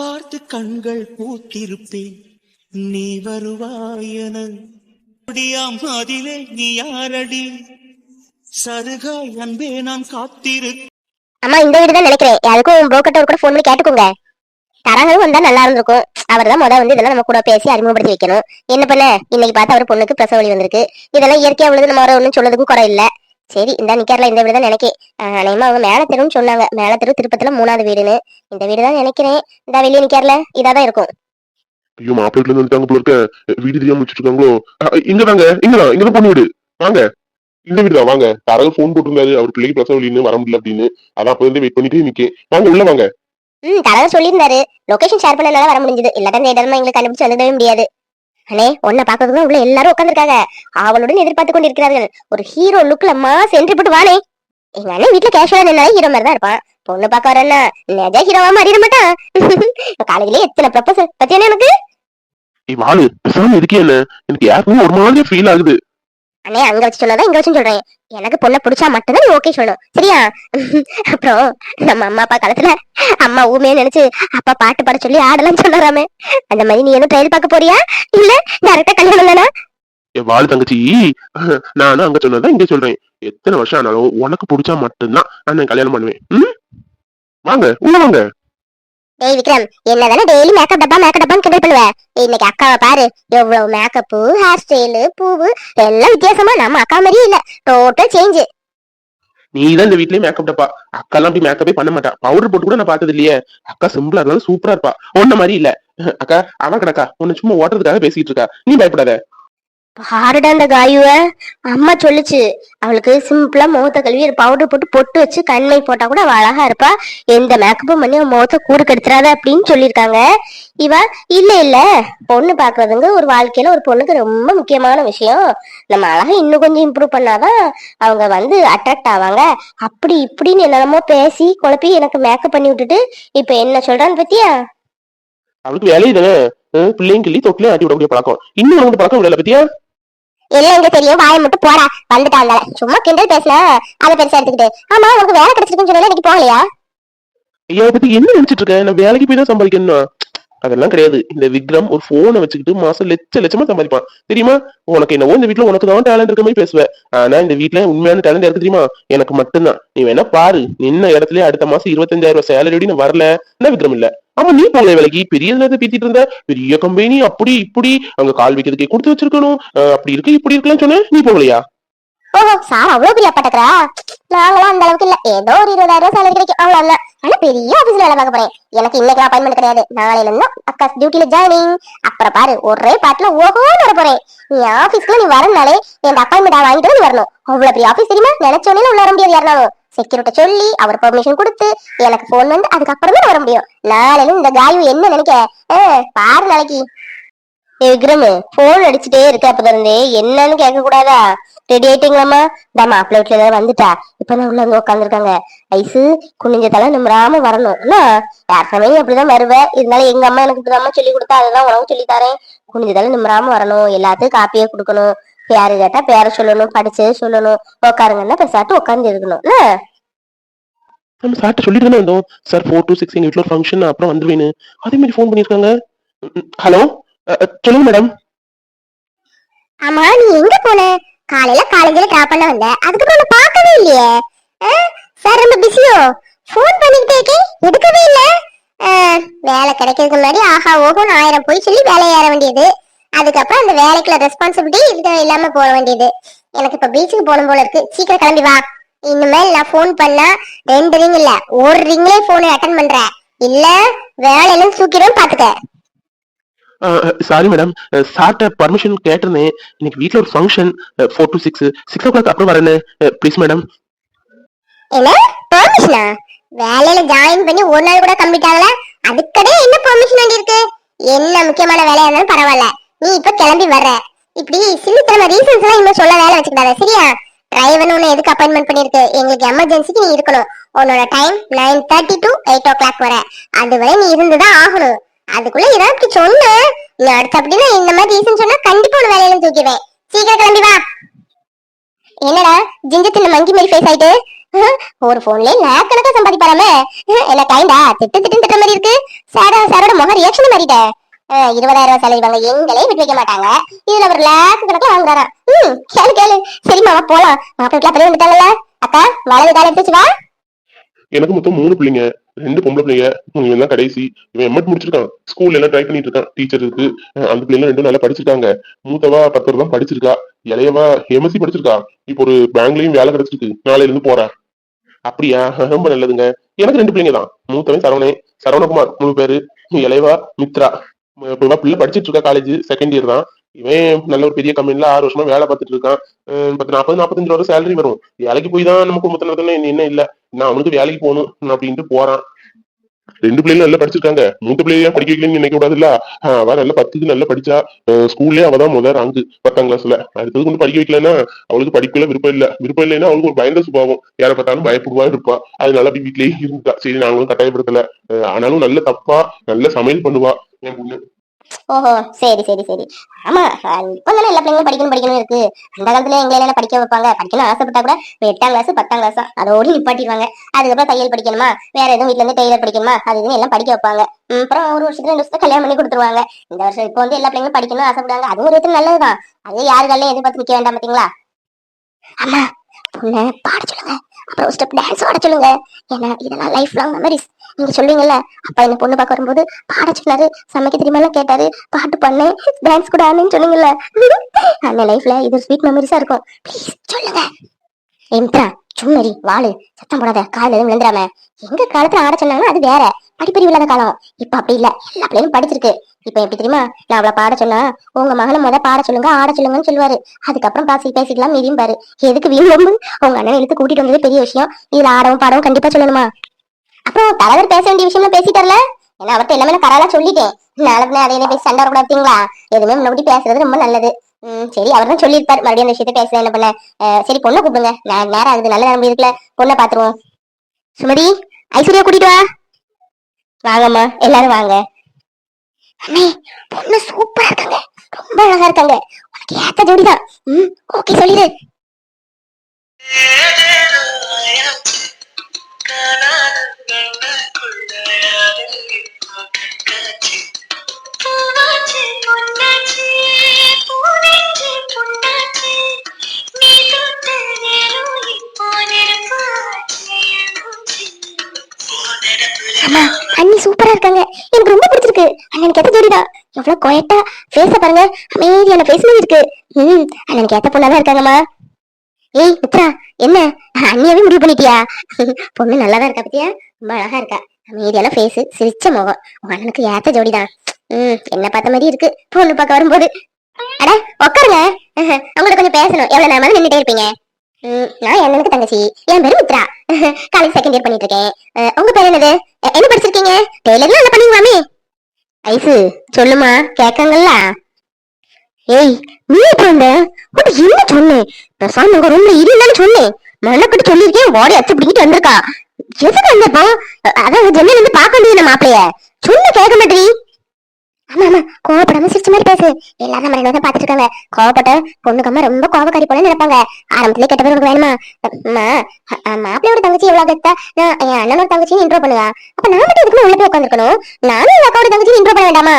பார்த்து கண்கள் பூத்திருப்பேன். நீ வருவாயன முடியாம் அதிலே நீ யாரடி? சருகாய் அன்பே நான் காத்திரு அம்மா இந்த வீடு தான் நினைக்கிறேன். யாருக்கும் புரோக்கர்ட்ட கூட ஃபோன் பண்ணி கேட்டுக்கோங்க. தரங்களும் வந்தா நல்லா இருந்திருக்கும் அவர் தான் முதல் வந்து இதெல்லாம் நம்ம கூட பேசி அறிமுகப்படுத்தி வைக்கணும். என்ன பண்ண? இன்னைக்கு பார்த்தா அவர் பொண்ணுக்கு பிரசவ வலி வந்திருக்கு. இதெல்லாம் இயற்கையா உள்ளது நம்ம வர ஒன்றும் சொல்லதுக்கும் குறை இல்லை. சரி இந்த நிக்கர்ல இந்த வீடு தான் நினைக்கேன் அநேகமா அவங்க மேல தெருன்னு சொன்னாங்க. மேல தெரு திருப்பத்துல மூணாவது வீடுன்னு. இந்த வீடு தான் நினைக்கிறேன். இந்த வெளியே நிக்கர்ல. இதாதான் இருக்கும். ஐயோ மாப்பிள்ளை இருந்து வந்துட்டாங்க போல இருக்க. வீடு தெரியாம வச்சுட்டு இருக்காங்களோ? அஹ், இங்கதாங்க இங்கதான் இங்கதான் பொண்ணு வீடு. வாங்க. இந்த வீடு தான் வாங்க. தரகு ஃபோன் போட்டிருந்தாரு. அவர் பிள்ளைக்கு பிரசவ வலின்னு வர முடியல அப்படின்னு. அதான் அப்ப இருந்து வெயிட் பண்ணிட்டே நிக்கேன். வாங்க உள்ள வாங்க. ம் தரகர் சொல்லியிருந்தாரு. லொகேஷன் ஷேர் பண்ணனால வர முடிஞ்சது. இல்லாட்டா இந்த இடமா எங்களுக்கு கண்டுபிடிச்சு வந்துடவே முடியாது. அண்ணே உன்னை பாக்கிறதுக்கு உள்ள எல்லாரும் உட்காந்துருக்காங்க ஆவலுடன் எதிர்பார்த்து கொண்டிருக்கிறார்கள். ஒரு ஹீரோ லுக்ல மாஸ் என்ட்ரி போட்டு வானே. எங்க அண்ணன் வீட்டுல கேஷுவலா நின்னாலே ஹீரோ மாதிரி தான் இருப்பான். பொண்ணு பார்க்க வரேன்னா நிஜ ஹீரோவா மாறிட மாட்டான். காலையிலே எத்தனை ப்ரொபோசல் பத்தியான எனக்கு வாழு பேசாம இருக்கே என்ன எனக்கு யாருக்குமே ஒரு மாதிரியா ஃபீல் ஆகுது. அண்ணே அங்க வச்சு சொன்னாதான் இங்க வச்சு சொல்றேன். எனக்கு பொண்ணை பிடிச்சா மட்டும்தான் நீ ஓகே சொல்லணும். சரியா? அப்புறம் நம்ம அம்மா அப்பா காலத்துல அம்மா ஊமையே நினைச்சு அப்பா பாட்டு பாட சொல்லி ஆடலாம் சொன்னாராமே. அந்த மாதிரி நீ என்ன ட்ரையல் பார்க்க போறியா? இல்ல டேரக்டா கல்யாணம் தானா? என் தங்கச்சி நானும் அங்க சொன்னதான் இங்க சொல்றேன். எத்தனை வருஷம் ஆனாலும் உனக்கு பிடிச்சா மட்டும்தான் நான் கல்யாணம் பண்ணுவேன். வாங்க உள்ள வாங்க. டேய் விக்ரம் என்னதானே டெய்லி மேக்கப் டப்பா மேக்கப் டப்பான்னு கிண்டல் பண்ணுவ? இன்னைக்கு அக்காவை பாரு. எவ்வளவு மேக்கப் ஹேர் ஸ்டைலு பூவு எல்லாம் வித்தியாசமா நம்ம அக்கா மாதிரியே இல்ல. டோட்டல் சேஞ்ச் நீ தான் இந்த வீட்லயே மேக்கப் டப்பா. அக்காலாம் அப்படி மேக்கப்பே பண்ண மாட்டா. பவுடர் போட்டு கூட நான் பார்த்தது இல்லையே. அக்கா சிம்பிளா இருந்தாலும் சூப்பரா இருப்பா. ஒன்ன மாதிரி இல்ல. அக்கா அவன் கிடக்கா. உன்னை சும்மா ஓட்டுறதுக்காக பேசிட்டு இருக்கா. நீ பயப்படாத. பாருடா அந்த காயுவ அம்மா சொல்லுச்சு. அவளுக்கு சிம்பிளா முகத்தை கழுவி பவுடர் போட்டு பொட்டு வச்சு கண்மை போட்டா கூட அவ அழகா இருப்பா. எந்த மேக்கப்பும் பண்ணி அவன் முகத்தை கூறு கெடுத்துறாத அப்படின்னு சொல்லியிருக்காங்க. இவ இல்ல இல்ல. பொண்ணு பாக்குறதுங்க ஒரு வாழ்க்கையில ஒரு பொண்ணுக்கு ரொம்ப முக்கியமான விஷயம். நம்ம அழகா இன்னும் கொஞ்சம் இம்ப்ரூவ் பண்ணாதான் அவங்க வந்து அட்ராக்ட் ஆவாங்க. அப்படி இப்படின்னு என்னென்னமோ பேசி குழப்பி எனக்கு மேக்கப் பண்ணி விட்டுட்டு இப்ப என்ன சொல்றான்னு பத்தியா? அவளுக்கு வேலையை தானே பிள்ளைங்க கிள்ளி தொட்டிலே ஆட்டி விடக்கூடிய பழக்கம். இன்னும் உனக்கு பழக்கம் விடல பத்தியா? எல்லாம் எங்க தெரியும். வாய மட்டும் போடா. வந்துட்டாங்க சும்மா கிண்டல் பேசல அதை பெருசா எடுத்துக்கிட்டு. ஆமா உனக்கு வேலை கிடைச்சிருக்குன்னு சொன்னா இன்னைக்கு போகலையா? ஐயா இதை பத்தி என்ன நினைச்சிட்டு இருக்க? நான் வேலைக்கு போய் தான் சம்பாதிக்கணும்? அதெல்லாம் கிடையாது. இந்த விக்ரம் ஒரு போனை வச்சுக்கிட்டு மாசம் லட்ச லட்சமா சம்பாதிப்பான். தெரியுமா? உனக்கு என்னவோ இந்த வீட்ல உனக்கு தான் டேலண்ட் இருக்க மாதிரி பேசுவ. ஆனா இந்த வீட்டுல உண்மையான டேலண்ட் இருக்கு தெரியுமா? எனக்கு மட்டும்தான். நீ வேணா பாரு. நின்ன இடத்துல அடுத்த மாசம் இருபத்தஞ்சாயிரம் ரூபாய் சேலரி நான் வரல. என்ன விக்ரம் இல்ல. ஆமா நீ போகல வேலைக்கு பெரிய நேரத்தை பீத்திட்டு இருந்த. பெரிய கம்பெனி அப்படி இப்படி. அங்க கால் வைக்கிறதுக்கே கொடுத்து வச்சிருக்கணும். அப்படி இருக்கு இப்படி இருக்கலாம் சொன்ன. நீ போகலையா? ஓஹோ சார் அவ்வளவு பெரிய அப்பட்டக்கரா நாங்களாம் அந்த அளவுக்கு இல்ல. ஏதோ ஒரு இருபதாயிரம் ரூபாய் சேலரி கிடைக்கும். அவ்வளவு ஆனா பெரிய ஆபீஸ்ல வேலை பார்க்க போறேன். எனக்கு இன்னைக்கு அப்பாயின்மெண்ட் கிடையாது. நாளையில இருந்து அக்கா டியூட்டில ஜாயினிங் அப்புறம் பாரு ஒரே பாட்டுல ஓஹோன்னு வர போறேன். நீ ஆபீஸ்க்கு நீ வரனாலே என் அப்பாயின்மெண்ட் வாங்கிட்டு நீ வரணும். அவ்வளவு பெரிய ஆபீஸ் தெரியுமா? நினைச்சோன்னே உள்ள வர முடியாது யாருனாலும் செக்யூரிட்ட சொல்லி அவர் பெர்மிஷன் கொடுத்து எனக்கு போன் வந்து அதுக்கப்புறம் தான் வர முடியும். நாளையில இந்த காயு என்ன நினைக்க? பாரு நாளைக்கு. விக்ரம் போன் அடிச்சுட்டே இருக்க அப்ப இருந்தே என்னன்னு கேட்க கூடாதா ரெடி ஆயிட்டீங்களாமா இந்த மாப்பிள்ளை வீட்டுல ஏதாவது வந்துட்டா. இப்ப நான் உள்ள வந்து உட்காந்துருக்காங்க ஐசு குனிஞ்ச தலை நிம்மராம வரணும். என்ன? யார் சமயம் அப்படிதான் வருவேன் இருந்தாலும் எங்க அம்மா எனக்கு இப்படிதான் சொல்லி கொடுத்தா. அதுதான் உனக்கு சொல்லி தரேன். குனிஞ்ச தலை நிம்மராம வரணும். எல்லாத்துக்கும் காப்பியே கொடுக்கணும். பேரு கேட்டா பேரை சொல்லணும். படிச்சு சொல்லணும். உட்காருங்கன்னா பேசாட்டு உட்காந்து இருக்கணும். என்ன? நம்ம சார்ட்ட சொல்லிட்டு தானே வந்தோம். சார் ஃபோர் டூ சிக்ஸ் எங்க வீட்டில் ஒரு ஃபங்க்ஷன் அப்புறம் வந்துருவேன்னு அதே மாதிரி ஃபோன் பண்ணியிருக்காங்க. ஹலோ? சொல்லுங்க மேடம் ஆமா நீ எங்க போன? காலையில காலேஜ்ல டிராப் பண்ண வந்தேன். அதுக்கப்புறம் உன்னை பார்க்கவே இல்லையே. சார் ரொம்ப பிஸியோ ஃபோன் பண்ணிக்கிட்டே இருக்கேன். எடுக்கவே இல்ல. ஆ, வேலை கிடைக்கிறதுக்கு முன்னாடி ஆஹா ஓஹோன்னு ஆயிரம் போய் சொல்லி வேலை ஏற வேண்டியது. அதுக்கப்புறம் அந்த வேலைக்குள்ள ரெஸ்பான்சிபிலிட்டி இது இல்லாம போக வேண்டியது. எனக்கு இப்ப பீச்சுக்கு போகணும் போல இருக்கு. சீக்கிரம் கிளம்பி வா. இனிமேல் நான் ஃபோன் பண்ணா ரெண்டு ரிங் இல்ல. ஒரு ரிங்லே போன் அட்டன் பண்றேன். இல்ல வேலையில தூக்கிடும் பாத்துக்க. சாரி மேடம் சார்ட்ட பர்மிஷன் கேட்டிருந்தேன். இன்னைக்கு வீட்டில் ஒரு function four to six six o'clock அப்புறம் வரேன்னு uh, ப்ளீஸ் மேடம் என்ன? பெர்மிஷனா வேலையில ஜாயின் பண்ணி ஒரு நாள் கூட கம்ப்ளீட் ஆகல அதுக்கடே என்ன பெர்மிஷன் வேண்டி இருக்கு என்ன முக்கியமான வேலையா இருந்தாலும் பரவாயில்ல. நீ இப்ப கிளம்பி வர்ற. இப்படி சின்ன ரீசன்ஸ் எல்லாம் இனிமே சொல்ல வேலை வச்சுக்கிட்டாத சரியா? டிரைவர்னு உன்னை எதுக்கு அப்பாயின்மெண்ட் பண்ணிருக்கு எங்களுக்கு எமர்ஜென்சிக்கு நீ இருக்கணும். உன்னோட time nine thirty to eight o'clock வர. அதுவரை நீ இருந்துதான் ஆகணும். அதுக்குள்ள ஏதாவது சொன்ன நீ அடுத்த அப்படின்னா இந்த மாதிரி ரீசன் சொன்னா கண்டிப்பா உன்னை வேலையில தூக்கிடுவேன். சீக்கிரம் கிளம்பி வா. என்னடா ஜிஞ்சு தின்ன மங்கி மாதிரி ஃபேஸ் ஆயிட்டு? ஒரு போன்லயே லேக் கணக்கா சம்பாதிப்பாராமே என்ன கைண்டா திட்டு திட்டு திட்ட மாதிரி இருக்கு. சாரா சாரோட முக ரியாக்ஷன் மாறிட்ட. இருபதாயிரம் ரூபாய் சேலரி வாங்க எங்களே விட்டு வைக்க மாட்டாங்க. இதுல ஒரு லேக் கணக்குல வாங்குறாரா ம் கேளு கேளு. சரி மாமா போலாம். மாப்பிள்ளை அப்படியே வந்துட்டாங்கல்ல. அக்கா வளர்ந்து கால வா. எனக்கு மொத்தம் மூணு பிள்ளைங்க. ரெண்டு பொம்பளை பிள்ளைங்க இவன் தான் கடைசி. இவன் எம்எட் முடிச்சிருக்கான். ஸ்கூல்ல எல்லாம் ட்ரை பண்ணிட்டு இருக்கான் டீச்சர் இருக்கு அந்த பிள்ளைங்க ரெண்டும் நல்லா படிச்சிருக்காங்க. மூத்தவா பத்து தான் படிச்சிருக்கா. இளையவா எம்எஸ்சி படிச்சிருக்கா. இப்போ ஒரு பேங்க்லயும் வேலை கிடைச்சிருக்கு. நாளையில இருந்து போறா. அப்படியா? ரொம்ப நல்லதுங்க. எனக்கு ரெண்டு பிள்ளைங்க தான். மூத்தவன் சரவணே. சரவணகுமார் மூணு பேரு. இளையவா மித்ரா. பிள்ளை படிச்சிட்டு இருக்கா காலேஜ் செகண்ட் இயர் தான். இவன் நல்ல ஒரு பெரிய கம்பெனில ஆறு வருஷமா வேலை பார்த்துட்டு இருக்கான். பத்து நாற்பது நாற்பத்தஞ்சு ரூபா சேலரி வரும். வேலைக்கு போய் தான் நமக்கு குடும்பத்துல நடத்தணும் என்ன இல்ல. நான் அவனுக்கு வேலைக்கு போகணும் அப்படின்ட்டு போறான். ரெண்டு பிள்ளைகளும் நல்லா படிச்சிருக்காங்க. மூத்த பிள்ளையா படிக்க வைக்கலன்னு நினைக்க கூடாதுல்ல? அவ நல்லா பத்துக்கு நல்லா படிச்சா. ஸ்கூல்லே அவ தான் முதல் ரேங்க் பத்தாம் கிளாஸ்ல அடுத்தது கொண்டு படிக்க வைக்கலன்னா அவளுக்கு படிக்கல விருப்பம் இல்ல. விருப்பம் இல்லைன்னா அவளுக்கு ஒரு பயந்த சுபாவம். யாரை பார்த்தாலும் பயப்படுவா இருப்பா. அதனால அப்படி வீட்லயே இருந்தா. சரி நாங்களும் கட்டாயப்படுத்தல. ஆனாலும் நல்ல தப்பா நல்ல சமையல் பண்ணுவா. என் பொண்ணு. ஓஹோ சரி சரி சரி. ஆமா இப்போ தானே எல்லா பிள்ளைங்களும் படிக்கணும் படிக்கணும் இருக்கு. அந்த காலத்துல எங்களை எல்லாம் படிக்க வைப்பாங்க. படிக்கணும் ஆசைப்பட்டா கூட எட்டாம் கிளாஸ் பத்தாம் கிளாஸ் அதோடு நிப்பாட்டிடுவாங்க. அதுக்கப்புறம் தையல் படிக்கணுமா? வேற எதுவும் வீட்டுல இருந்து டெய்லர் படிக்கணுமா? அது இதுன்னு எல்லாம் படிக்க வைப்பாங்க. அப்புறம் ஒரு வருஷத்துல ரெண்டு வருஷத்துல கல்யாணம் பண்ணி கொடுத்துருவாங்க. இந்த வருஷம் இப்போ வந்து எல்லா பிள்ளைங்களும் படிக்கணும் ஆசைப்படுவாங்க. அது ஒரு விதத்துல நல்லதுதான். அது யாரு காலையும் எதிர்பார்த்து நிக்க வேண்டாம் பாத்தீங்களா? அம்மா பொண்ணு பாட சொல்லுங்க. அப்புறம் ஸ்டெப் டான்ஸ் ஆட சொல்லுங்க. ஏன்னா இதெல்லாம் லைஃப் லாங் மெமரிஸ் நீங்க சொல்லுவீங்கல்ல அப்பா என்ன பொண்ணு பார்க்க வரும்போது பாட சொன்னாரு. சமைக்க தெரியுமா கேட்டாரு. பாட்டு பண்ணேன் டான்ஸ் கூட ஆனேன்னு சொன்னீங்கல்ல? அந்த லைஃப்ல இது ஸ்வீட் மெமரிஸா இருக்கும். ப்ளீஸ் சொல்லுங்க. எம்த்ரா சும்மரி வாழு சத்தம் போடாத காலையில எதுவும் விழுந்துடாம. எங்க காலத்துல ஆட சொன்னாங்கன்னா அது வேற. படிப்பறிவு இல்லாத காலம். இப்ப அப்படி இல்ல. எல்லா பிள்ளைகளும் படிச்சிருக்கு. இப்ப எப்படி தெரியுமா? நான் அவளை பாட சொன்னா உங்க மகளை முத பாட சொல்லுங்க ஆட சொல்லுங்கன்னு சொல்லுவாரு. அதுக்கப்புறம் பாசி பேசிக்கலாம் மீதியும் பாரு. எதுக்கு வீண் உங்க அண்ணன் எடுத்து கூட்டிட்டு வந்தது பெரிய விஷயம். இதுல ஆடவும் பாடவும் கண்டிப்பா சொல்லணுமா? அப்புறம் தலைவர் பேச வேண்டிய விஷயம்லாம் பேசிட்டார்ல? ஏன்னா அவர்கிட்ட எல்லாமே நான் கராலா சொல்லிட்டேன். நாளைக்கு அதை என்ன பேசி சண்டை வரக்கூடாதுங்களா எதுவுமே முன்னாடி பேசுறது ரொம்ப நல்லது. ம் சரி அவர் தான் சொல்லியிருப்பார். மறுபடியும் அந்த விஷயத்த பேசுறது என்ன பண்ண? சரி பொண்ணை கூப்பிடுங்க. நான் நேரம் ஆகுது. நல்ல நேரம் இருக்குல்ல. பொண்ணை பாத்துருவோம் சுமதி ஐஸ்வர்யா கூட்டிட்டு வா. வாங்கம்மா. எல்லாரும் வாங்க. அண்ணே பொண்ணு சூப்பரா இருக்காங்க. ரொம்ப அழகா இருக்காங்க. உனக்கு ஏத்த ஜோடிதான். ம் ஓகே சொல்லிடு. அம்மா அண்ணி சூப்பரா இருக்காங்க. எனக்கு ரொம்ப பிடிச்சிருக்கு. அண்ணனுக்கு ஏத்த ஜோடிதான். எவ்வளவு கொயட்டா ஃபேஸ பாருங்க. அமைதியான ஃபேஸ் மாதிரி இருக்கு. ம் அண்ணனுக்கு ஏத்த பொண்ணாதான் இருக்காங்கம்மா. ஏய் மித்ரா என்ன? அண்ணியாவே முடிவு பண்ணிட்டியா? பொண்ணு நல்லாதான் இருக்கா பத்தியா? ரொம்ப அழகா இருக்கா. அமைதியான ஃபேஸ் சிரிச்ச முகம். உனக்கு ஏத்த ஜோடிதான். ம் என்ன பார்த்த மாதிரி இருக்கு. பொண்ணு பார்க்க வரும்போது. அட உட்காருங்க அவங்கள்ட்ட கொஞ்சம் பேசணும். எவ்வளவு நேரமா நின்றுட்டே இருப்பீங்க. நான் என் தங்கச்சி. என் பேரு மித்ரா காலேஜ் செகண்ட் இயர் பண்ணிட்டு இருக்கேன். உங்க பேர் என்னது? என்ன படிச்சிருக்கீங்க? டெய்லர்லாம் நல்லா பண்ணுவீங்களாமே ஐசு சொல்லுமா? கேட்காங்கல்ல ஏய் நீ எப்ப வந்த? என்ன சொன்னேன் பிரசாந்த் உங்க ரூம்ல இல்லன்னு சொன்னேன் மண்ணப்பட்டு சொல்லியிருக்கேன். வாடி அச்சு பிடிக்கிட்டு வந்திருக்கா. எதுக்கு வந்தப்போ? அதான் ஜன்னல் இருந்து பார்க்க வேண்டியது மாப்பிளைய. சொன்ன கேட்க மாட்டேறி ஆமா ஆமா. கோவப்படாம சிரிச்ச மாதிரி பேசு. எல்லாரும் நம்ம ரெண்டு பாத்துட்டு இருக்காங்க. கோவப்பட்ட பொண்ணுக்கம்மா ரொம்ப கோவக்காரி போல நினைப்பாங்க. ஆரம்பத்துல கெட்ட பேர் உனக்கு வேணுமா? அம்மா மாப்பிள்ளையோட தங்கச்சி எவ்வளவு கெத்தா நான் என் அண்ணனோட தங்கச்சின்னு இன்ட்ரோ பண்ணுவா. அப்ப நான் மட்டும் இதுக்கு உள்ள போய் உட்காந்துருக்கணும் நானும் என் அக்காவோட தங்கச்சின்னு இன்ட்ரோ பண்ண வேண்டாமா?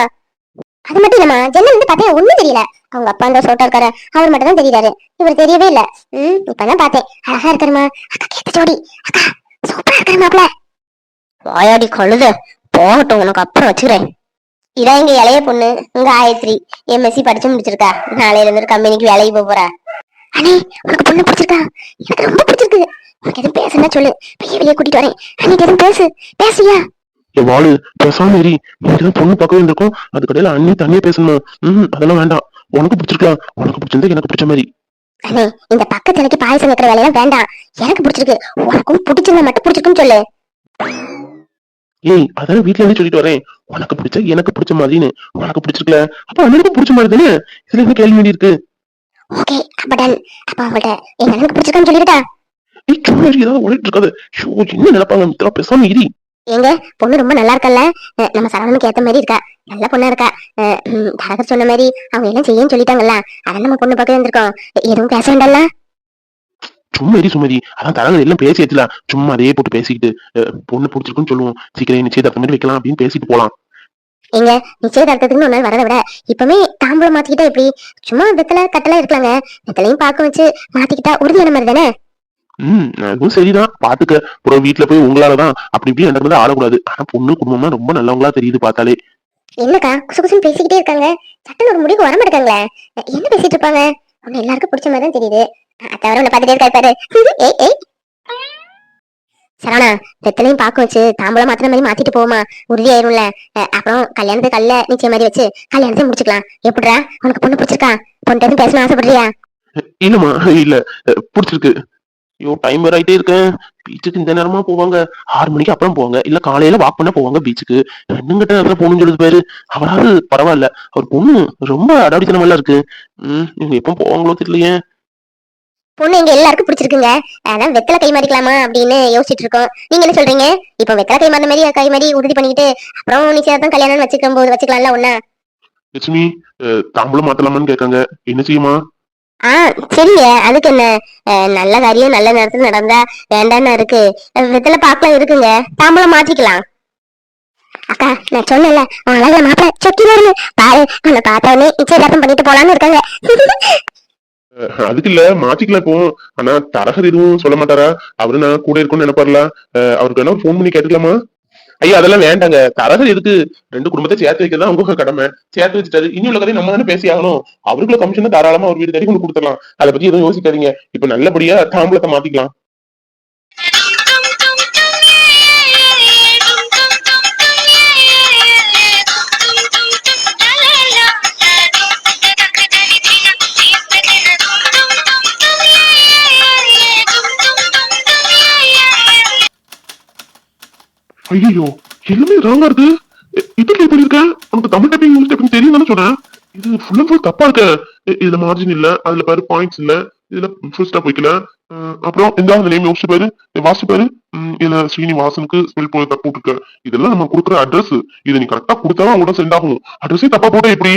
அது மட்டும் இல்லம்மா ஜன்னல் வந்து பார்த்தா ஒண்ணும் தெரியல. அவங்க அப்பா அந்த சோட்டா இருக்காரு அவர் மட்டும் தான் தெரியுறாரு. இவர் தெரியவே இல்ல. ம் இப்பதான் பார்த்தேன். அழகா இருக்காருமா. அக்கா கேட்ட ஜோடி. அக்கா சூப்பரா இருக்காரு மாப்பிள வாயாடி கழுத. போகட்டும் உனக்கு அப்புறம் வச்சுக்கிறேன். இதான் எங்க இளைய பொண்ணு. உங்க ஆயத்ரி. எம்எஸ்சி படிச்சு முடிச்சிருக்கா. நாளையில இருந்து கம்பெனிக்கு வேலைக்கு போக போறா. அண்ணே உனக்கு பொண்ணு பிடிச்சிருக்கா? எனக்கு ரொம்ப பிடிச்சிருக்கு. உனக்கு எதுவும் பேசுனா சொல்லு. பைய வெளியே கூட்டிட்டு வரேன். அன்னைக்கு எதுவும் பேசு. பேசுயா என் வாளு பேசாம நீங்க தான் பொண்ணு பார்க்க வந்திருக்கோம். அதுக்கடையில அண்ணி தனியா பேசணுமா? ம் அதெல்லாம் வேண்டாம். உனக்கு பிடிச்சிருக்கலாம். உனக்கு பிடிச்சிருந்தா எனக்கு பிடிச்ச மாதிரி. அண்ணே இந்த பக்கத்து எனக்கு பாயசம் வைக்கிற வேலையெல்லாம் வேண்டாம். எனக்கு பிடிச்சிருக்கு. உனக்கும் பிடிச்சிருந்தா மட்டும் பிடிச்சிருக்குன்னு சொல்லு. ஏய் அதான வீட்ல இருந்து சொல்லிட்டு வரேன். உனக்கு பிடிச்ச எனக்கு பிடிச்ச மாதிரின்னு. உனக்கு பிடிச்சிருக்கல. அப்ப அண்ணனுக்கு பிடிச்ச மாதிரி தானே? இதுல என்ன கேள்வி வேண்டி இருக்கு ஓகே அப்ப டன் அப்ப அவங்கள்ட்ட என் அண்ணனுக்கு பிடிச்சிருக்கான்னு சொல்லிருக்கா நீ சும்மா இரு, ஏதாவது ஓடிட்டு இருக்காது. ஷோ என்ன நினைப்பாங்க? பேசாம இரி. ஏங்க பொண்ணு ரொம்ப நல்லா இருக்கல்ல? நம்ம சரவணனுக்கு ஏத்த மாதிரி இருக்கா? நல்ல பொண்ணா இருக்கா? தரகர் சொன்ன மாதிரி அவங்க எல்லாம் செய்யன்னு சொல்லிட்டாங்கல்ல? அதான் நம்ம பொண்ணு பார்க்க வந்திருக்கோம். எதுவும் பேச வேண்டாம்ல? சும்மா இரு சுமதி. அதான் தரங்கள் எல்லாம் பேசி வச்சுலாம் சும்மா அதே போட்டு பேசிக்கிட்டு பொண்ணு பிடிச்சிருக்குன்னு சொல்லுவோம். சீக்கிரம் நிச்சயதார்த்தம் மாதிரி வைக்கலாம் அப்படின்னு பேசிட்டு போலாம். எங்க நிச்சயதார்த்தத்துக்கு ஒரு நாள் வரதை விட இப்பவுமே தாம்பூலம் மாத்திக்கிட்டா எப்படி? சும்மா வெத்தலை கட்டல இருக்கலாங்க. வெத்தலையும் பார்க்க வச்சு மாத்திக்கிட்டா உறுதியான மாதிரி தானே? ம் அதுவும் சரிதான். பாத்துக்க. அப்புறம் வீட்டுல போய் உங்களாலதான். அப்படி இப்படி நடக்கிறது ஆளக்கூடாது ஆனா பொண்ணு குடும்பமா ரொம்ப நல்லவங்களா தெரியுது பார்த்தாலே. என்னக்கா குசு குசுன்னு பேசிக்கிட்டே இருக்காங்க. சட்டன் ஒரு முடிவுக்கு வர மாட்டாங்களே என்ன பேசிட்டு இருப்பாங்க? ஒண்ணு எல்லாருக்கும் பிடிச்ச மாதிரி தான் தெரியுது அஹ் தவிர உன்னை பார்த்துட்டே இருக்காரு பாரு. ஏய் ஏய். சரவணா வெத்தலையும் பார்க்க வச்சு தாம்பூலம் மாத்திர மாதிரி மாத்திட்டு போமா உறுதியாயிரும்ல அப்புறம் கல்யாணத்துக்கு கல்ல நிச்சயம் மாதிரி வச்சு கல்யாணத்தையும் முடிச்சுக்கலாம். எப்படிடா? உனக்கு பொண்ணு பிடிச்சிருக்கா? பொண்ணு பேசணும் ஆசைப்படுறியா? இல்லம்மா இல்ல. பிடிச்சிருக்கு. ஐயோ டைம் வேற ஆயிட்டே இருக்கேன் பீச்சுக்கு இந்த நேரமா போவாங்க. ஆறு மணிக்கு அப்புறம் போவாங்க. இல்ல காலையில வாக் பண்ண போவாங்க பீச்சுக்கு ரெண்டுங்கிட்ட நேரத்துல போகணும்னு சொல்லுது பேரு. அவளாவது பரவாயில்ல. அவர் பொண்ணு ரொம்ப அடாடித்தனம் எல்லாம் இருக்கு. ம் இவங்க எப்போ போவாங்களோ தெரியலையே. பொண்ணு எங்க எல்லாருக்கும் பிடிச்சிருக்குங்க. அதான் வெத்தலை கை மாறிக்கலாமா அப்படின்னு யோசிச்சுட்டு இருக்கோம். நீங்க என்ன சொல்றீங்க? இப்போ வெத்தலை கை மாறின மாதிரி கை மாதிரி உறுதி பண்ணிக்கிட்டு அப்புறம் நிச்சயதார்த்தம் கல்யாணம் வச்சுக்கும் போது வச்சுக்கலாம்ல ஒண்ணா? லட்சுமி தாம்பூலம் மாத்தலாமான்னு கேட்காங்க என்ன செய்யுமா? ஆ சரிங்க. அதுக்கு என்ன நல்ல காரியம் நல்ல நேரத்துல நடந்தா வேண்டாம்னு இருக்கு. அஹ், பாக்கலாம் இருக்குங்க. தாம்பளம் மாத்திக்கலாம். அக்கா நான் சொன்னேன்ல அவன் அழகுல மாப்பிள்ள சொக்கினாரு பாரு அவனை பார்த்த உடனே நிச்சயதார்த்தம் பண்ணிட்டு போலான்னு இருக்காங்க. அதுக்கு இல்ல மாத்திக்கலாம் இப்போ. ஆனா தரகர் எதுவும் சொல்ல மாட்டாரா? அவரு நான் கூட இருக்கும்னு நினைப்பாருல. அஹ், அவருக்கு வேணா போன் பண்ணி கேட்டுக்கலாமா? ஐயா அதெல்லாம் வேண்டாங்க. தரகர் எதுக்கு ரெண்டு குடும்பத்தை சேர்த்து வைக்கிறதா உங்க கடமை. சேர்த்து வச்சுட்டாரு. இனி உள்ள கதையை நம்ம தானே பேசி ஆகணும். அவருக்குள்ள கமிஷன் தாராளமா ஒரு வீடு தேடி கொண்டு கொடுத்துடலாம். அதை பத்தி எதுவும் யோசிக்காதீங்க. இப்ப நல்லபடியா தாம்பூலத்தை மாத்திக்கலாம். ஐயோ எல்லாமே ராங்கா இருக்கு? இ- இது ட்ரை பண்ணிருக்கேன் உனக்கு தமிழ் டைப்பிங் இங்கிலீஷ் டைப்பிங் தெரியும் தானே சொன்னேன் இது ஃபுல் அண்ட் ஃபுல் தப்பா இருக்க. இதுல மார்ஜின் இல்ல அதுல பாரு பாயிண்ட்ஸ் இல்ல இதுல ஃபுல் ஸ்டாப் வைக்கல. அப்புறம் இந்த நேம் யோசிச்சு பாரு இதை வாசிச்சு பாரு. இதுல ஸ்ரீனிவாசனுக்கு ஸ்பெல் போய் தப்பு விட்டுருக்க. இதெல்லாம் நம்ம கொடுக்குற அட்ரஸ் இதை நீ கரெக்டா கொடுத்தாலும் அவங்களோட சென்ட் ஆகும். அட்ரஸே தப்பா போட்டா எப்படி?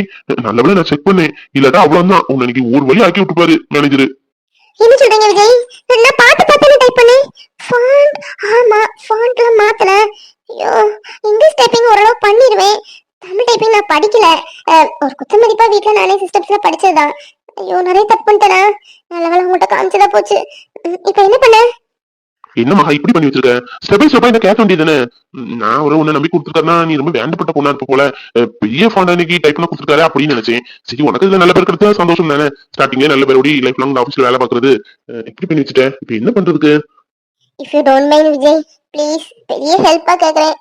நல்லவேளை நான் செக் பண்ணேன். இல்லாட்டா அவ்வளவுதான். உன்னை இன்னைக்கு ஒரு வழி ஆக்கி விட்டுப்பாரு மேனேஜர் என்ன சொல்றீங்க விஜய்? நான் பார்த்து பார்த்து டைப் பண்ணேன் ஃபாண்ட் ஆமா ஃபாண்ட்ல மாத்தல. ஐயோ இங்கிலீஷ் டைப்பிங் ஓரளவு பண்ணிடுவேன் தமிழ் டைப்பிங் நான் படிக்கல. ஒரு குத்த மதிப்பா வீட்ல நானே சிஸ்டம்ஸ்ல படிச்சதுதான். ஐயோ நிறைய தப்பு பண்ணிட்டேனா? நல்ல வேலை உங்கள்கிட்ட காமிச்சதா போச்சு. இப்போ என்ன பண்ண? என்ன மகா இப்படி பண்ணி வச்சிருக்க? ஸ்டெப் பை ஸ்டெப்பா இந்த கேட்க வேண்டியதுன்னு நான் ஒரு உன்னை நம்பி கொடுத்துருக்கா நீ ரொம்ப வேண்டப்பட்ட பொண்ணா இருப்ப போல. பெரிய ஃபாண்டானிக்கு டைப் பண்ண கொடுத்துருக்காரு அப்படின்னு நினைச்சேன். சரி உனக்கு இதுல நல்ல பேர் கிடைச்சா சந்தோஷம் தானே? ஸ்டார்டிங்ல நல்ல பேரோடி லைஃப் லாங் ஆஃபீஸ்ல வேலை பாக்குறது இப்படி பண்ணி வச்சுட்டேன். இப்ப என்ன பண்றதுக்கு? If you don't mind Vijay please பெரிய ஹெல்ப்பா கேக்குறேன்.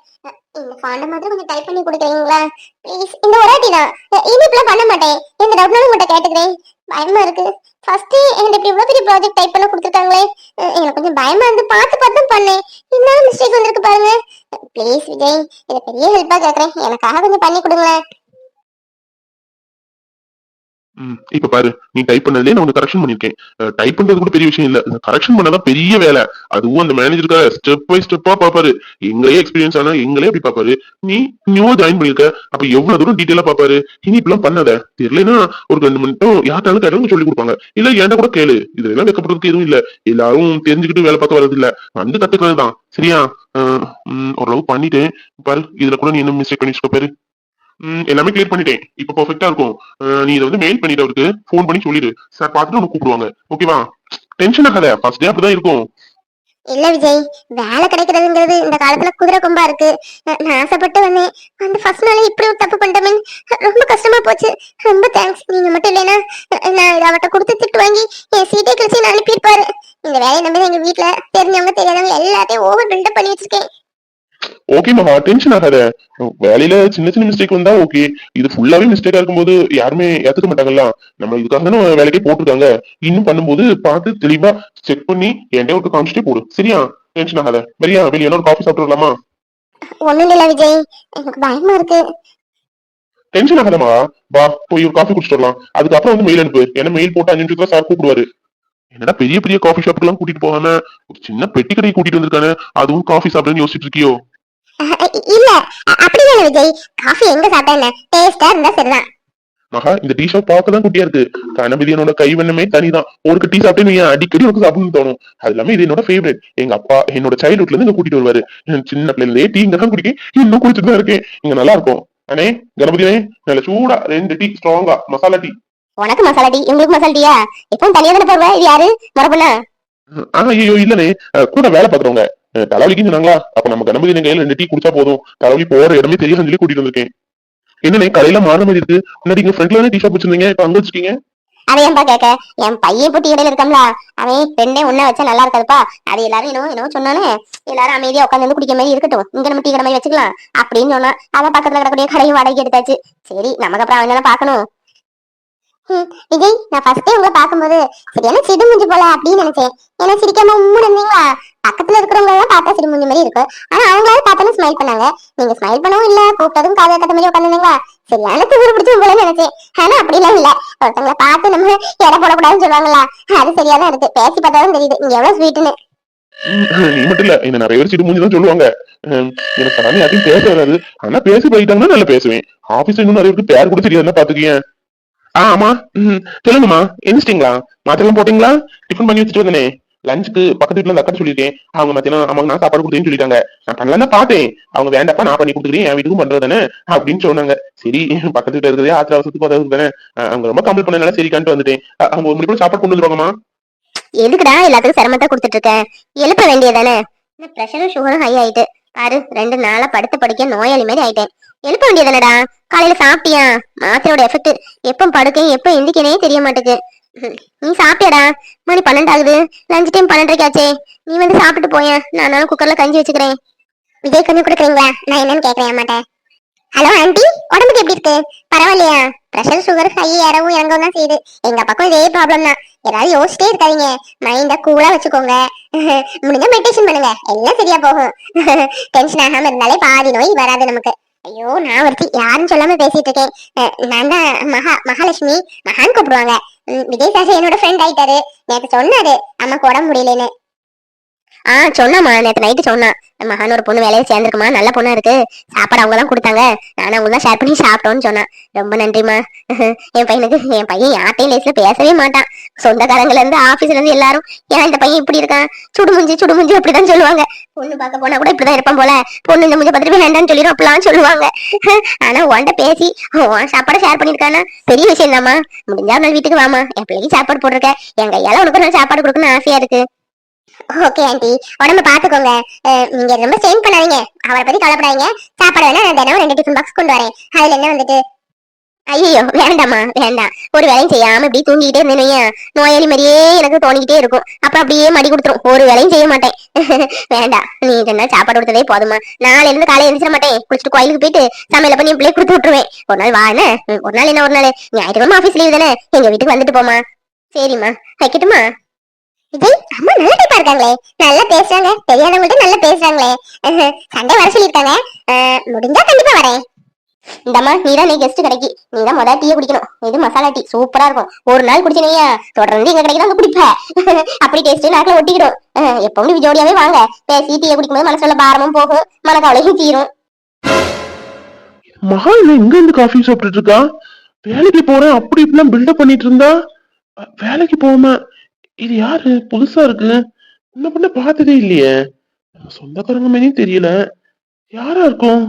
இந்த ஃபாண்ட மட்டும் கொஞ்சம் டைப் பண்ணி கொடுக்குறீங்களா? ப்ளீஸ் இந்த ஒரு வாட்டி தான் அஹ், பண்ண மாட்டேன். எந்த டவுட்னாலும் உங்கள்கிட்ட கேட்டுக்கிறேன். பயமா இருக்கு. ஃபர்ஸ்ட் என்கிட்ட இப்படி இவ்வளவு பெரிய ப்ராஜெக்ட் டைப் பண்ண கொடுத்துருக்காங்களே. எனக்கு கொஞ்சம் பயமா இருந்து பார்த்து பார்த்து பண்ணேன். என்ன மிஸ்டேக் வந்திருக்கு பாருங்க. ப்ளீஸ் விஜய் இதை பெரிய ஹெல்ப்பா கேட்கறேன் எனக்காக கொஞ்சம் பண்ணி கொடுங்களேன். ம், இப்ப பாரு நீ டைப் பண்ணதுலயே நான் உனக்கு கரெக்ஷன் பண்ணிருக்கேன். டைப் பண்றது கூட பெரிய விஷயம் இல்ல. கரெக்ஷன் பண்ணதான் பெரிய வேலை. அதுவும் அந்த மேனேஜருக்காக ஸ்டெப் பை ஸ்டெப்பா பாப்பாரு. எங்களே எக்ஸ்பீரியன்ஸ் ஆனா எங்களே அப்படி பாப்பாரு? நீ நியூவா ஜாயின் பண்ணிருக்க. அப்ப எவ்வளவு தூரம் டீட்டெயிலா பாப்பாரு? இனி இப்பெல்லாம் பண்ணாத. தெரியலன்னா ஒரு ரெண்டு மட்டும் யார்ட்டாலும் கேட்டாலும் சொல்லி கொடுப்பாங்க. இல்ல என்கிட்ட கூட கேளு. இதெல்லாம் எல்லாம் வைக்கப்படுறதுக்கு எதுவும் இல்ல. எல்லாரும் தெரிஞ்சுக்கிட்டு வேலை பார்க்க வர்றது இல்ல. வந்து கத்துக்கிறது தான். சரியா? ஓரளவு பண்ணிட்டேன். பாரு இதுல கூட நீ என்ன மிஸ்டேக் பண்ணி பாரு. எல்லாமே கிளியர் பண்ணிட்டேன். இப்ப பர்ஃபெக்டா இருக்கும். நீ இதை வந்து மெயில் பண்ணிட்டு அவருக்கு ஃபோன் பண்ணி சொல்லிடு. சார் பார்த்துட்டு உனக்கு கூப்பிடுவாங்க. ஓகேவா டென்ஷன் ஆகாத. ஃபர்ஸ்ட் டே அப்படிதான் இருக்கும். இல்ல விஜய் வேலை கிடைக்கிறதுங்கிறது இந்த காலத்துல குதிரை கொம்பா இருக்கு. நான் ஆசைப்பட்டு வந்தேன். அந்த ஃபர்ஸ்ட் நாள் இப்படி ஒரு தப்பு பண்ணிட்டோமே ரொம்ப கஷ்டமா போச்சு. ரொம்ப தேங்க்ஸ் நீங்க மட்டும் இல்லைன்னா நான் இதை அவட்ட கொடுத்து திட்டு வாங்கி என் சீட்டை கழிச்சு நான் அனுப்பியிருப்பாரு. இந்த வேலையை நம்பி எங்க வீட்ல தெரிஞ்சவங்க தெரியாதவங்க எல்லாத்தையும் ஓவர் பில்டப் பண்ணி வச்சிருக்கேன். ஓகே மகா டென்ஷன் ஆகாத. வேலையில சின்ன சின்ன மிஸ்டேக் வந்தா ஓகே இது ஃபுல்லாவே மிஸ்டேக்கா இருக்கும்போது யாருமே ஏத்துக்க மாட்டாங்கல்ல. நம்ம இதுக்காக தானே வேலைக்கே போட்டிருக்காங்க. இன்னும் பண்ணும்போது பார்த்து தெளிவா செக் பண்ணி என்கிட்ட ஒரு காமிச்சிட்டே போடு. சரியா? டென்ஷன் ஆகாத. சரியா? வெளியே ஒரு காஃபி சாப்பிட்டு வரலாமா? ஒண்ணும் இல்ல விஜய். எனக்கு பயமா இருக்கு. டென்ஷன் ஆகாதமா வா போய் ஒரு காஃபி குடிச்சிட்டு வரலாம். அதுக்கப்புறம் வந்து மெயில் அனுப்பு. ஏன்னா மெயில் போட்டு அஞ்சு நிமிஷத்துல சார் கூப்பிடுவாரு. என்னடா பெரிய பெரிய காஃபி ஷாப்புக்கெல்லாம் கூட்டிட்டு போகாம ஒரு சின்ன பெட்டி கடையை கூட்டிட்டு வந்திருக்கானே. அதுவும் காஃபி சாப்பிடுன்னு யோசிச்சுட்டு இருக்கியோ? இல்ல அ- அப்படிதான் விஜய்? காஃபி எங்க சாப்பிட்டா என்ன? டேஸ்டா இருந்தா சரிதான். மகா இந்த டீ ஷாப் பார்க்க தான் குட்டியா இருக்கு. கணபதியனோட கைவண்ணமே தனிதான். ஒரு டீ சாப்பிட்டு நீ அடிக்கடி உனக்கு சாப்பிடணும்னு தோணும்? அது இல்லாம இது என்னோட ஃபேவரட் எங்க அப்பா என்னோட சைல்ட்ஹுட்ல இருந்து கூட்டிட்டு வருவாரு. சின்ன பிள்ளைல இருந்தே டீ இங்க தான் குடிக்கேன் இன்னும் குடிச்சிட்டு தான் இருக்கேன். இங்க நல்லா இருக்கும். அண்ணே கணபதியே நல்ல சூடா ரெண்டு டீ ஸ்ட்ராங்கா மசாலா டீ உனக்கு மசாலா டீ உங்களுக்கு மசாலா டீயா எப்பவும் தனியா தானே போடுவ? இது யாரு? மரபுண்ணா ஆஹ் ஐயோ இல்லனே. கூட வேலை பாக்குறவங்க. தலைவலிக்குன்னு சொன்னாங்களா? அப்ப நம்ம கணபதி கையில ரெண்டு டீ குடிச்சா போதும். தலைவலி போற இடமே தெரியும் சொல்லி கூட்டிட்டு வந்திருக்கேன். என்னண்ணே கடையில மாற மாதிரி இருக்கு. முன்னாடி இங்க ஃப்ரண்ட்ல டீ ஷாப் வச்சிருந்தீங்க? இப்ப அங்க வச்சிருக்கீங்க? அதை ஏன்பா கேட்க? என் பையன் புட்டி இடையில இருக்கம்ல. அவன் பெண்ணே உன்ன வச்சா நல்லா இருக்காதுப்பா. அது எல்லாரும் என்னவோ என்னவோ சொன்னானே. எல்லாரும் அமைதியா உட்காந்து வந்து குடிக்க மாதிரி இருக்கட்டும். இங்க நம்ம டீ கடை மாதிரி வச்சுக்கலாம். அப்படின்னு சொன்னா அவன் பக்கத்துல கிடக்கூடிய கடையும் வாடகை எடுத்தாச்சு. சரி நமக்கு அப்புறம் அவன் தானே பாக்கணும் விஜய் நான் ஃபர்ஸ்டே உங்களை பார்க்கும்போது சரியான சிடு முஞ்சு போல அப்படின்னு நினைச்சேன். ஏன்னா சிரிக்காம உம்முன்னு இருந்தீங்களா? பக்கத்துல இருக்கிறவங்க எல்லாம் பார்த்தா சிடு முஞ்சு மாதிரி இருக்கும். ஆனா அவங்களால பார்த்தாலும் ஸ்மைல் பண்ணாங்க. நீங்க ஸ்மைல் பண்ணவும் இல்ல கூப்பிட்டதும் காதல் கட்ட மாதிரி உட்காந்துருந்தீங்களா சரியான திமிரு பிடிச்ச போல நினைச்சேன். ஆனா அப்படிலாம் இல்ல. ஒருத்தவங்களை பார்த்து நம்ம எடை போடக்கூடாதுன்னு சொல்லுவாங்களா அது சரியா தான் இருக்கு. பேசி பார்த்தாலும் தெரியுது. இங்க எவ்வளவு ஸ்வீட்னு நீ மட்டும் இல்ல என்ன நிறைய பேர் சிடு மூஞ்சி தான் சொல்லுவாங்க. எனக்கு தானே யாரையும் பேச வராது. ஆனா பேசி போயிட்டாங்கன்னா நல்லா பேசுவேன். ஆபீஸ்ல இன்னும் நிறைய பேருக்கு பேர் கூட தெரியாதுன்னா பாத்துக்கீங்க ஆ ஆமா. ம், சொல்லுங்கம்மா எந்திரிச்சிட்டீங்களா மாத்திரம் போட்டீங்களா? டிஃபன் பண்ணி வச்சுட்டு வந்தனே. லஞ்சுக்கு பக்கத்து வீட்டுல அக்கா சொல்லியிருக்கேன் அவங்க மத்தியானம் அவங்க நான் சாப்பாடு கொடுத்தேன்னு சொல்லிட்டாங்க. நான் பண்ணலாம் பார்த்தேன் அவங்க வேண்டாப்பா நான் பண்ணி கொடுத்துக்கிறேன். என் வீட்டுக்கும் பண்றது தானே? அப்படின்னு சொன்னாங்க. சரி பக்கத்து வீட்டுல இருக்கிறதே ஆத்திர அவசரத்துக்கு போறது தானே? அவங்க ரொம்ப கம்பல் பண்ணனால சரிக்கான்ட்டு வந்துட்டேன். அவங்க ஒரு மணி சாப்பாடு கொண்டு வந்துருவாங்கம்மா. எதுக்குடா எல்லாத்துக்கும் சிரமத்தை கொடுத்துட்டு இருக்கேன் எழுப்ப வேண்டியதானே பிரஷரும் சுகரும் ஹை ஆயிட்டு. பாரு ரெண்டு நாளா படுத்து படிக்க நோயாளி மாதிரி ஆயிட்டேன். எழுப்ப வேண்டியதுலடா காலையில சாப்பிட்டியா? மாத்திரையோட எஃபெக்ட் எப்போ படுக்கேன் எப்போ எந்திக்கனே தெரிய மாட்டேக்கு நீ சாப்பிட்டியாடா? மணி பன்னெண்டு ஆகுது லஞ்ச் டைம் பன்னெண்டரைக்கு ஆச்சே. நீ வந்து சாப்பிட்டு போயேன் நான் குக்கர்ல கஞ்சி வச்சுக்கிறேன். விஜய் கொஞ்சம் கொடுக்குறீங்களா? நான் என்னன்னு கேட்கறேன் மாட்டேன். ஹலோ ஆண்டி உடம்புக்கு எப்படி இருக்கு? பரவாயில்லையா? ப்ரெஷர் சுகர் ஹை இறவும் இறங்கவும் தான் செய்யுது. எங்க பக்கம் இதே ப்ராப்ளம் தான். ஏதாவது யோசிச்சிட்டே இருக்காதீங்க. மைண்ட கூலா வச்சுக்கோங்க. முடிஞ்ச மெடிடேஷன் பண்ணுங்க. எல்லாம் சரியா போகும். டென்ஷன் ஆகாம இருந்தாலே பாதி நோய் வராது நமக்கு. ஐயோ நான் ஒருத்தி யாருன்னு சொல்லாம பேசிட்டு இருக்கேன் நான் தான் மகா மகாலட்சுமி மகான் கூப்பிடுவாங்க. விஜய் சாசி என்னோட ஃப்ரெண்ட் ஆயிட்டாரு. நேற்று சொன்னாரு அம்மாக்கு உடம்பு முடியலன்னு. ஆ சொன்னாமா நேத்து நைட்டு சொன்னா மகான் ஒரு பொண்ணு வேலையை சேர்ந்துருக்குமா? நல்ல பொண்ணா இருக்கு. சாப்பாடு அவங்க தான் கொடுத்தாங்க. நானும் அவங்க தான் ஷேர் பண்ணி சாப்பிட்டோம்னு சொன்னான். ரொம்ப நன்றிமா என் பையனுக்கு என் பையன் யார்ட்டையும் லேஸ்ல பேசவே மாட்டான். சொந்தக்காரங்கல இருந்து ஆபீஸ்ல இருந்து எல்லாரும் ஏன் இந்த பையன் இப்படி இருக்கான்? சுடுமுஞ்சி சுடுமுஞ்சி அப்படிதான் சொல்லுவாங்க. பொண்ணு பார்க்க போனா கூட இப்படிதான் இருப்பான் போல. பொண்ணு இந்த முஞ்ச பத்திரமே வேண்டாம்னு சொல்லிடும் அப்படிலாம் சொல்லுவாங்க. ஆனா உன்கிட்ட பேசி உன் சாப்பாடு ஷேர் பண்ணிருக்கானா பெரிய விஷயம் தாமா முடிஞ்சா நாள் வீட்டுக்கு வாமா என் பிள்ளைக்கு சாப்பாடு போட்டிருக்க. என் கையால உனக்கு நான் சாப்பாடு கொடுக்கணும்னு ஆசையா இருக்கு. ஓகே ஆண்டி உடம்ப பாத்துக்கோங்க. நீங்க ரொம்ப ஸ்ட்ரெயின் பண்ணாதீங்க. அவரை பத்தி கவலைப்படாதீங்க. சாப்பாடு வேணா நான் தினமும் ரெண்டு டிஃபன் பாக்ஸ் கொண்டு வரேன். அதுல என்ன வந்துட்டு ஐயோ வேண்டாம்மா வேண்டாம். ஒரு வேலையும் செய்யாம இப்படி தூங்கிட்டே இருந்தேன்னு நோயாளி மாதிரியே எனக்கு தோணிக்கிட்டே இருக்கும். அப்ப அப்படியே மடி கொடுத்துரும். ஒரு வேலையும் செய்ய மாட்டேன். வேண்டாம். நீ ரெண்டு நாள் சாப்பாடு கொடுத்ததே போதுமா நாளைல இருந்து காலையில எழுந்திர மாட்டேன். குளிச்சுட்டு கோயிலுக்கு போயிட்டு சமையல பண்ணி என் பிள்ளைய கொடுத்து விட்டுருவேன். ஒரு நாள் வா என்ன? ஒரு நாள் என்ன ஒரு நாள்? ஞாயிற்றுக்கிழமை ஆபீஸ் லீவ் தானே. எங்க வீட்டுக்கு வந்துட்டு போமா சரிம்மா. வைக்கட்டுமா? விஜய் அம்மா நல்லா டைப்பா இருக்காங்களே. நல்லா பேசுறாங்க. தெரியாதவங்கள்ட்ட நல்லா பேசுறாங்களே. சண்டே வர சொல்லியிருக்காங்க அஹ், முடிஞ்சா கண்டிப்பா வரேன். இந்தம்மா நீ தான் நீ கெஸ்ட் கடைக்கு. நீ தான் முதல் டீயை குடிக்கணும். இது மசாலா டீ. சூப்பரா இருக்கும். ஒரு நாள் குடிச்சினையா தொடர்ந்து எங்க கடைக்கு தான் குடிப்ப. அப்படி டேஸ்ட் நாக்கில் ஒட்டிக்கிடும். அஹ், எப்பவும் ஜோடியாவே வாங்க. பேசி டீயை குடிக்கும்போது மனசுல பாரமும் போகும். மனக்கவலையும் தீரும். மகா என்ன எங்க இருந்து காஃபி சாப்பிட்டுட்டு இருக்கா? வேலைக்கு போறேன். அப்படி இப்படிலாம் பில்டப் பண்ணிட்டு இருந்தா? வேலைக்கு போகாம இது யாரு? புதுசா இருக்கு. இந்த பொண்ணை பார்த்ததே இல்லையே. சொந்தக்காரங்க மாதிரியும் தெரியல. யாரா இருக்கும்?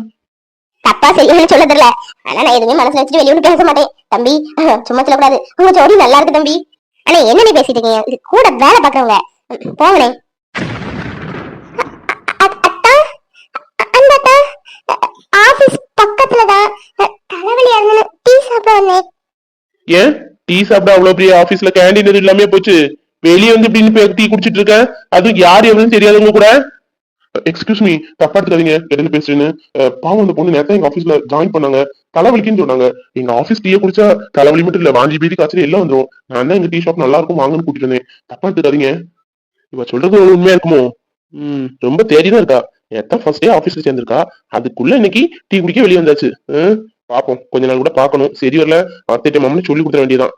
தப்பா செய்யணும்னு சொல்ல தெரியல. ஆனா நான் எதுவுமே மனசுல வச்சுட்டு வெளியே பேச மாட்டேன். தம்பி சும்மா சொல்லக்கூடாது. உங்க ஜோடி நல்லா இருக்கு தம்பி. ஆனா என்ன நீ பேசிட்டு இருக்கீங்க? இது கூட வேலை பாக்குறவங்க அத்தா? ஆபீஸ் பக்கத்துல தான் தலைவலியா இருந்து டீ சாப்பிட வந்தேன். ஏன்? டீ சாப்பிட அவ்வளவு பெரிய ஆபீஸ்ல கேண்டீன் இல்லாம போச்சு. வெளியே வந்து இப்படின்னு டீ குடிச்சிட்டு இருக்க? அது யார் எவ்வளவு தெரியாதவங்க கூட? எக்ஸ்கியூஸ் மீ தப்பா எடுத்துக்காதீங்க. இடையில பேசுறேன்னு. பாவம் அந்த பொண்ணு நேரத்தை எங்க ஆபீஸ்ல ஜாயின் பண்ணாங்க. தலைவலிக்குன்னு சொன்னாங்க. எங்க ஆபீஸ் டீயை குடிச்சா தலைவலி மட்டும் இல்ல வாஞ்சி பீதி காய்ச்சல் எல்லாம் வந்துரும். நான் தான் எங்க டீ ஷாப் நல்லா இருக்கும் வாங்கன்னு கூட்டிட்டு வந்தேன். தப்பா எடுத்துக்காதீங்க. இவ சொல்றது உண்மையா இருக்குமோ? ம் ரொம்ப தேடிதான் இருக்கா. எத்தான் ஃபர்ஸ்ட் டே ஆபீஸ்ல சேர்ந்திருக்கா. அதுக்குள்ள இன்னைக்கு டீ குடிக்க வெளியே வந்தாச்சு. பாப்போம். கொஞ்ச நாள் கூட பார்க்கணும். சரி வரல. அத்தை மாமனு சொல்லி கொடுத்துட வேண்டியதான்